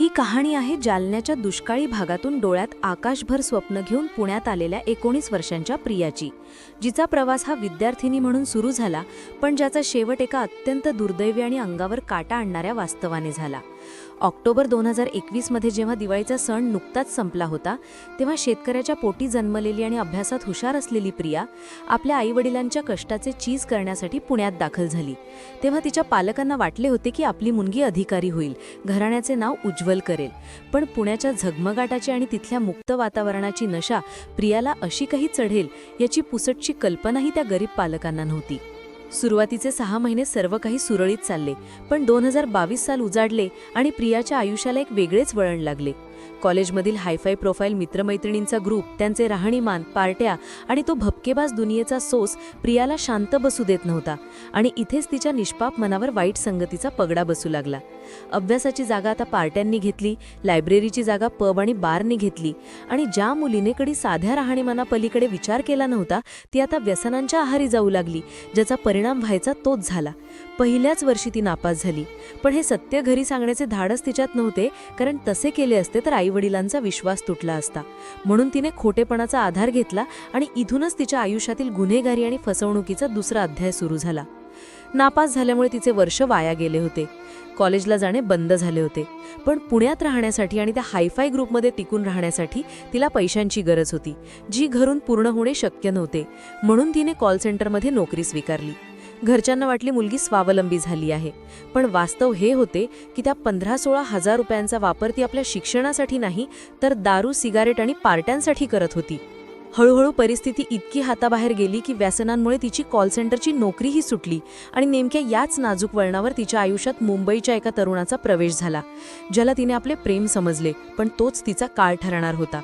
ही कहाणी आहे जालन्याच्या दुष्काळी भागातून डोळ्यात आकाशभर स्वप्न घेऊन पुण्यात आलेल्या एकोणीस वर्षांच्या प्रियाची जिचा प्रवास हा विद्यार्थिनी म्हणून सुरू झाला पण ज्याचा शेवट एका अत्यंत दुर्दैवी आणि अंगावर काटा आणणाऱ्या वास्तवाने झाला. ऑक्टोबर दोन हजार एकवीसमध्ये जेव्हा दिवाळीचा सण नुकताच संपला होता तेव्हा शेतकऱ्याच्या पोटी जन्मलेली आणि अभ्यासात हुशार असलेली प्रिया आपल्या आईवडिलांच्या कष्टाचे चीज करण्यासाठी पुण्यात दाखल झाली. तेव्हा तिच्या पालकांना वाटले होते की आपली मुलगी अधिकारी होईल घराण्याचे नाव उज्ज्वल करेल. पण पुण्याच्या झगमगाटाची आणि तिथल्या मुक्त वातावरणाची नशा प्रियाला अशी काही चढेल याची पुसटची कल्पनाही त्या गरीब पालकांना नव्हती. सुरुवातीचे सहा महिने सर्व काही सुरळीत चालले पण दोन हजार बावीस साल उजाडले आणि प्रियाच्या आयुष्याला एक वेगळेच वळण लागले. कॉलेजमधील हायफाय प्रोफाईल मित्रमैत्रिणींचा ग्रुप त्यांचे राहणीमान पार्ट्या आणि तो भपकेबाज दुनियेचा सोस प्रियाला शांत बसू देत नव्हता आणि इथेच तिच्या निष्पाप मनावर वाईट संगतीचा पगडा बसू लागला. अभ्यासाची जागा आता पार्ट्यांनी घेतली लायब्ररीची जागा पब आणि बारनी घेतली आणि ज्या मुलीने साध्या राहणीमानापलीकडे विचार केला नव्हता ती आता व्यसनांच्या आहारी जाऊ लागली ज्याचा परिणाम व्हायचा तोच झाला. पहिल्याच वर्षी ती नापास झाली. पण हे सत्य घरी सांगण्याचे धाडस तिच्यात नव्हते कारण तसे केले असते तर आईवडिलांचा विश्वास तुटला असता. म्हणून तिने खोटेपणाचा आधार घेतला आणि इथूनच तिच्या आयुष्यातील गुन्हेगारी आणि फसवणुकीचा दुसरा अध्याय सुरू झाला. नापास झाल्यामुळे तिचे वर्ष वाया गेले होते. कॉलेजला जाणे बंद झाले होते. पण पुण्यात राहण्यासाठी आणि त्या हायफाय ग्रुपमध्ये टिकून राहण्यासाठी तिला पैशांची गरज होती जी घरून पूर्ण होणे शक्य नव्हते. म्हणून तिने कॉल सेंटरमध्ये नोकरी स्वीकारली. घरच्यांना वाटली मुलगी स्वावलंबी झाली आहे. पण वास्तव हे होते की त्या पंधरा सोळा हजार रुपयांचा वापर ती आपल्या शिक्षणासाठी नाही तर दारू सिगारेट आणि पार्ट्यांसाठी करत होती. हळूहळू परिस्थिती इतकी हाताबाहेर गेली की व्यसनांमुळे तिची कॉल सेंटरची नोकरीही सुटली आणि नेमक्या याच नाजूक वळणावर तिच्या आयुष्यात मुंबईच्या एका तरुणाचा प्रवेश झाला ज्याला तिने आपले प्रेम समजले पण तोच तिचा काळ ठरणार होता.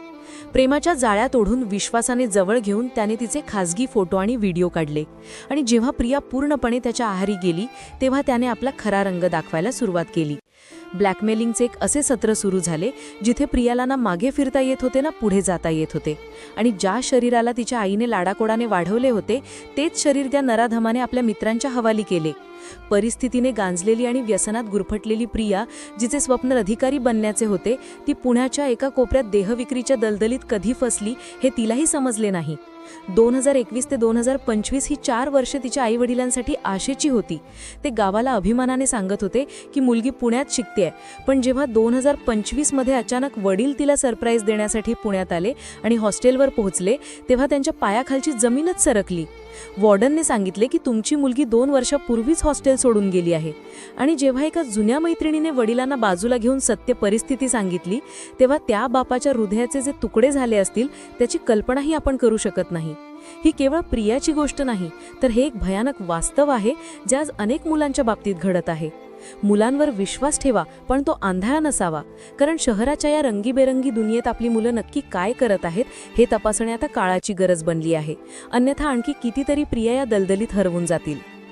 प्रेमाच्या जाळ्यात ओढून विश्वासाने जवळ घेऊन त्याने तिचे खासगी फोटो आणि व्हिडिओ काढले आणि जेव्हा प्रिया पूर्णपणे त्याच्या आहारी गेली तेव्हा त्याने आपला खरा रंग दाखवायला सुरुवात केली. ब्लॅकमेलिंगचे एक असे सत्र सुरू झाले जिथे प्रियाला ना मागे फिरता येत होते ना पुढे जाता येत होते. आणि ज्या शरीराला तिच्या आईने लाडाकोडाने वाढवले होते तेच शरीर त्या नराधमाने आपल्या मित्रांच्या हवाली केले. परिस्थितीने गांजलेली आणि व्यसनात गुरफटलेली प्रिया जिचे स्वप्न अधिकारी बनण्याचे होते ती पुण्याच्या एका कोपऱ्यात देहविक्रीच्या दलदलीत कधी फसली हे तिलाही समजले नाही. दोन हजार एकवीस ते दोन हजार पंचवीस ही चार वर्षे तिच्या आईवडिलांसाठी आशेची होती. ते गावाला अभिमानाने सांगत होते की मुलगी पुण्यात शिकतेय पण जेव्हा दोन हजार पंचवीसमध्ये अचानक वडील तिला सरप्राईज देण्यासाठी पुण्यात आले आणि हॉस्टेलवर पोहोचले तेव्हा त्यांच्या पायाखालची जमीनच सरकली. वॉर्डनने सांगितले की तुमची मुलगी दोन वर्षापूर्वीच हॉस्टेल सोडून गेली आहे. आणि जेव्हा एका जुन्या मैत्रिणीने वडिलांना बाजूला घेऊन सत्य परिस्थिती सांगितली तेव्हा त्या बापाच्या हृदयाचे जे तुकडे झाले असतील त्याची कल्पनाही आपण करू शकत नाही. ही केवळ प्रियाची गोष्ट नाही तर हे एक भयानक वास्तव आहे जे आज अनेक मुलांच्या बाबतीत घडत आहे. मुलांवर विश्वास ठेवा पण तो आंधळा नसावा कारण शहराच्या या रंगीबेरंगी दुनियेत आपली मुलं नक्की काय करत आहेत हे तपासणे आता काळाची गरज बनली आहे. अन्यथा आणखी कितीतरी प्रिया या दलदलीत हरवून जातील.